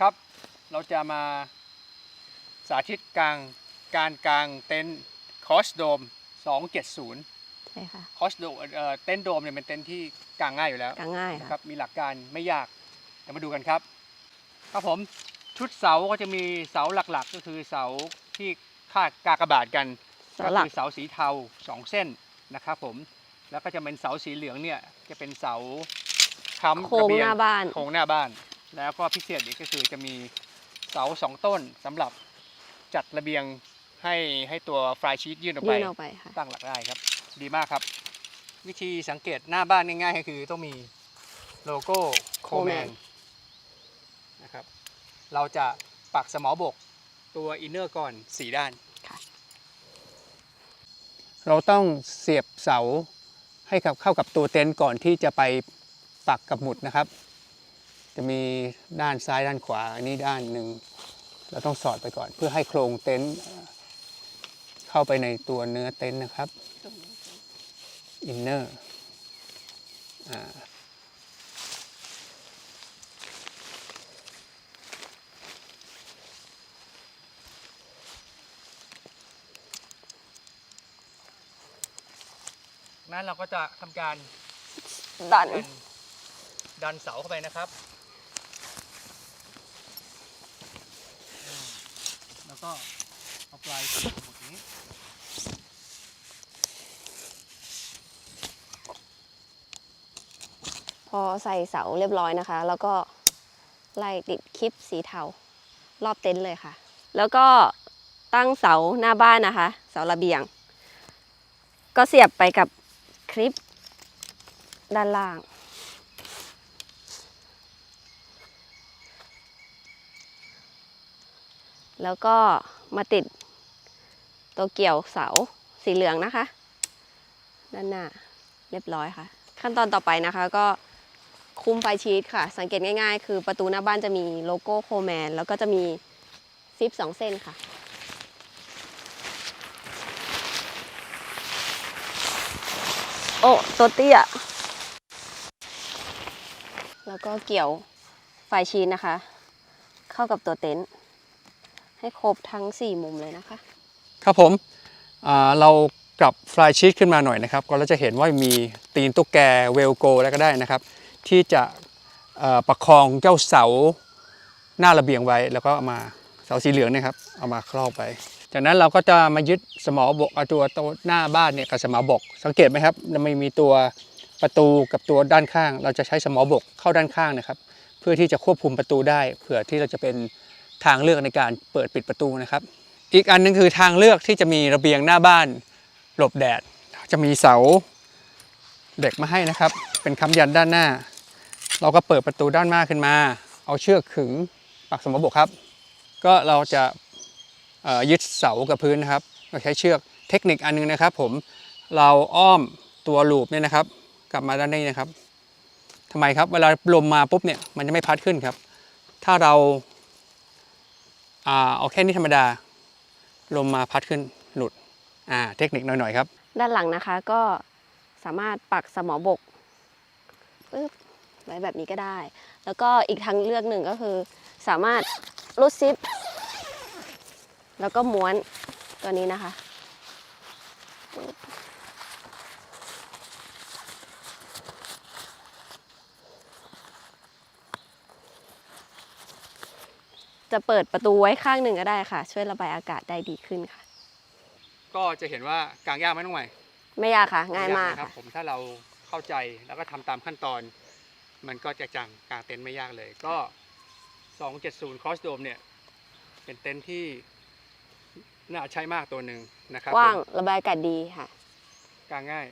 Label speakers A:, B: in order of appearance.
A: ครับ เราจะมาสาธิตกลางการกางเต็นท์คอสโดม 270
B: ใช่ค่ะ
A: คอสโดเอ่อเต็นท์โดมเนี่ยเป็นเต็นท์ที่กางง่ายอยู่แล้ว
B: กางง่าย
A: นะค
B: ค่ะ
A: รับมีหลักการไม่ยากเดี๋ยวมาดูกันครับ ครับผมชุดเสาก็จะมีเสาหลักๆ ก็คือเสาที่คาดกากบาทกัน
B: เสาหลัก
A: คือเสาสีเทาสองเส้นนะครับผมแล้วก็จะเป็นเสาสีเหลืองเนี่ยจะเป็นเสาค้ำ
B: โค้ง
A: ระเบีย
B: หน้าบ้าน
A: โครงหน้าบ้าน แล้วก็พิเศษอีกก็คือจะมีเสาสองต้นสำหรับจัดระเบียงให้ให้ตัวฟลายชีตยื่นออกไป
B: ยื่นออกไปค่ะ
A: ตั้งหลักได้ครับ ดีมากครับ วิธีสังเกตหน้าบ้านง่ายๆก็คือต้องมีโลโก้โคแมน
B: Coleman
A: นะครับ เราจะปักสมอบกตัวอินเนอร์ก่อนสีด้าน
B: ค่ะ
A: เราต้องเสียบเสาให้กับเข้ากับตัวเต็นท์ก่อนที่จะไปปักกับหมุดนะครับ จะมีด้านซ้ายด้านขวาอันนี้ด้านหนึ่งเราต้องสอดไปก่อน เพื่อให้โครงเต็นท์เข้าไปในตัวเนื้อเต็นท์นะครับอินเนอร์นั้นเราก็จะทำการ
B: ดัน
A: ดันดันเสาเข้าไปนะครับอ่า แล้วก็เอาปลายสีหมดนี้
B: พอใส่เสาเรียบร้อยนะคะ แล้วก็ไล่ติดคลิปสีเทารอบเต็นท์เลยค่ะ แล้วก็ตั้งเสาหน้าบ้านนะคะ เสาระเบียง ก็เสียบไปกับคลิปด้านล่าง แล้วก็มาติดตัวเกี่ยวเสาสีเหลืองนะคะ ด้านหน้าเรียบร้อยค่ะ ขั้นตอนต่อไปนะคะก็คุมไฟชีตค่ะ สังเกตง่ายๆ คือประตูหน้าบ้านจะมีโลโก้โคแมน แล้วก็จะมีซิปสองเส้นค่ะโอ้ตัวเตี้ย แล้วก็เกี่ยวไฟชีตนะคะ เข้ากับตัวเต็นท์ ให้ครบทั้ง 4 มุมเลยนะคะ
A: ครับผมเรากลับฟลายชีตขึ้นมาหน่อยนะครับ ก็เราจะเห็นว่ามีตีนตุ๊กแกเวลโกแล้วก็ได้นะครับ ที่จะประคองเจ้าเสาหน้าระเบียงไว้ แล้วก็เอามาเสาสีเหลืองนะครับ เอามาครอบไป จากนั้นเราก็จะมายึดสมอบกเอาตัวตัวหน้าบ้านเนี่ยกับสมอบก สังเกตไหมครับมันไม่มีตัวประตูกับตัวด้านข้าง เราจะใช้สมอบกเข้าด้านข้างนะครับ เพื่อที่จะควบคุมประตูได้ เผื่อที่เราจะเป็น ทางเลือกในการเปิดปิดประตูนะครับ อีกอันหนึงคือทางเลือกที่จะมีระเบียงหน้าบ้านหลบแดด จะมีเสาเหล็กมาให้นะครับ เป็นค้ำยันด้านหน้า เราก็เปิดประตูด้านหน้าขึ้นมา เอาเชือกขึงปักสมบกครับ ก็เราจะยึดเสากับพื้นนะครับเราใช้เชือกเทคนิคอันนึงนะครับ ผมเราอ้อมตัวลูปเนี่ยนะครับ กลับมาด้านนี้นะครับทำไมครับเวลาลมมาปุ๊บเนี่ยมันจะไม่พัดขึ้นครับ ถ้าเรา เอาแค่นี้ธรรมดา ลมมาพัดขึ้นหลุดอ่าเทคนิคหน่อยๆครับ
B: ด้านหลังนะคะก็สามารถปักสมอบกปึ๊บไว้แบบนี้ก็ได้ แล้วก็อีกทางเลือกหนึ่งก็คือ สามารถรูดซิป แล้วก็ม้วนตัวนี้นะคะ จะเปิดประตูไว้ข้างหนึ่งก็ได้ค่ะ ช่วยระบายอากาศได้ดีขึ้นค่ะ
A: ก็จะเห็นว่ากางยากไหมน้องใหม่
B: ไม่ยากค่ะ ง่ายมาก
A: นะครับ
B: ค่ะ
A: ผมถ้าเราเข้าใจแล้วก็ทำตามขั้นตอน มันก็จะจังกางเต็นท์ไม่ยากเลย ก็ 270 Cross Dome เนี่ย เป็นเต็นท์ที่น่าใช้มากตัวหนึ่งนะครับ
B: กว้าง
A: ผม
B: ระบายอากาศดีค่ะ
A: กางง่าย